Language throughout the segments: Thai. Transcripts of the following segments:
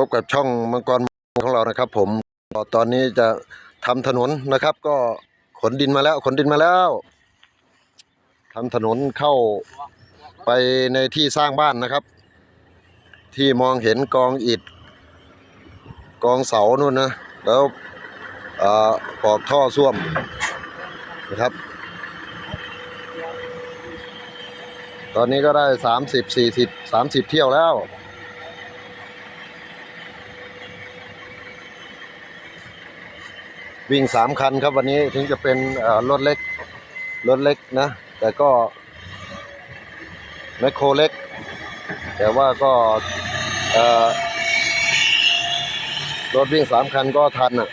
พบกับช่องมังกรของเรานะครับ ผมตอนนี้จะทำถนนนะครับ ก็ขนดินมาแล้ว ขนดินมาแล้วทำถนนเข้าไปในที่สร้างบ้านนะครับ ที่มองเห็นกองอิฐ กองเสานู่นนะแล้วเอ่อปอกท่อส้วมนะครับ ตอนนี้ก็ได้สามสิบสี่สิบสามสิบเที่ยวแล้ว วิ่งสามคันครับวันนี้ถึงจะเป็นรถเล็กรถเล็กนะ แต่ก็แมคโครเล็ก แต่ว่าก็รถวิ่งสามคันก็ทันอะ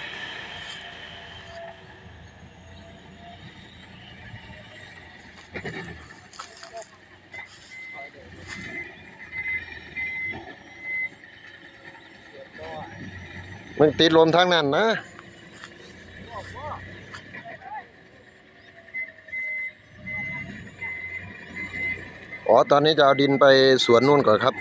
มันติดลมทั้งนั้นนะ อ๋อ ตอนนี้จะเอาดินไปสวนนู่นก่อนครับ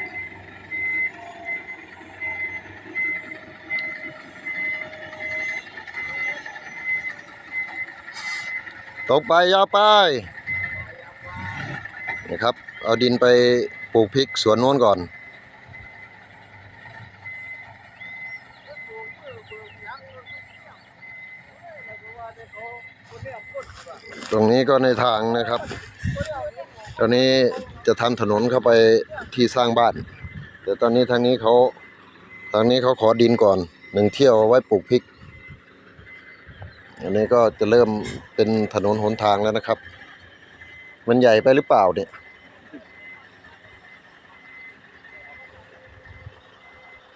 ตกไปยาวไปนะครับ เอาดินไปปลูกพริกสวนโน้นก่อน ตรงนี้ก็ในทางนะครับ ตอนนี้จะทำถนนเข้าไปที่สร้างบ้าน แต่ตอนนี้ทางนี้เขาทางนี้เขาขอดินก่อนหนึ่งเที่ยวไว้ปลูกพริก อันนี้ก็จะเริ่มเป็นถนนหนทางแล้วนะครับ มันใหญ่ไปหรือเปล่าเนี่ย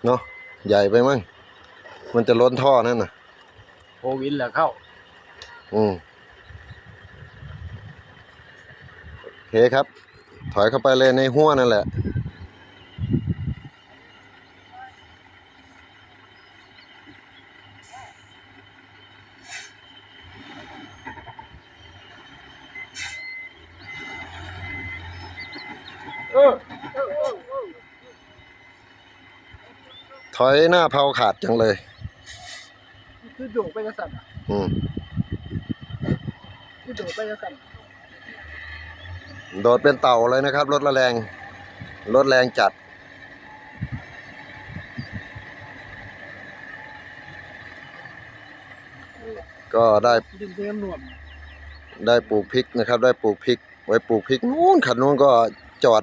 เนาะใหญ่ไปมั้ง มันจะล้นท่อนั่นน่ะ โควิดแหละเข้า อืมโอเคครับ ถอยเข้าไปเลยในหัวนั่นแหละเออถอยหน้าเผาขาดจังเลย คือโดดไปกระสันอืม คือโดดไปกระสันโดดเป็นเต่าเลยนะครับ รถละแรง รถแรงจัด ก็ได้ดินเต็มหนวดได้ปลูกพริกนะครับ ได้ปลูกพริก ไว้ปลูกพริกนู้นขันนู้นก็จอด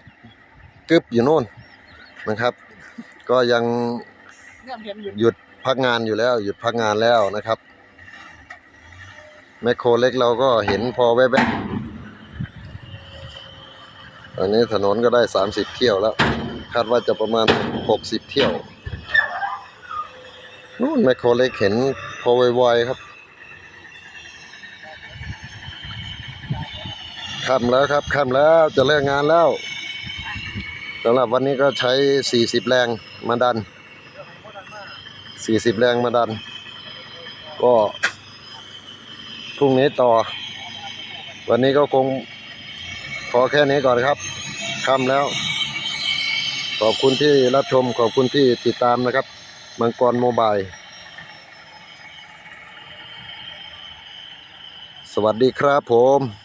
กึบอยู่นู่นนะครับ ก็ยังเนี่ยเห็นอยู่ หยุดพักงานอยู่แล้ว หยุดพักงานแล้วนะครับ แมคโครเล็กเราก็เห็นพอแวบๆอันนี้ถนนก็ได้สามสิบเที่ยวแล้ว คาดว่าจะประมาณหกสิบเที่ยวนู่นแมคโครเล็กเห็นพอไวๆครับค่ำแล้วครับค่ำแล้วจะเลิกงานแล้วสำหรับวันนี้ก็ใช้สี่สิบแรงมาดันสี่สิบแรงมาดัน ก็ รุ่งนี้ต่อ วันนี้ก็คงขอแค่นี้ก่อนครับค่ำแล้ว ขอบคุณที่รับชมขอบคุณที่ติดตามนะครับ มังกรโมบาย สวัสดีครับผม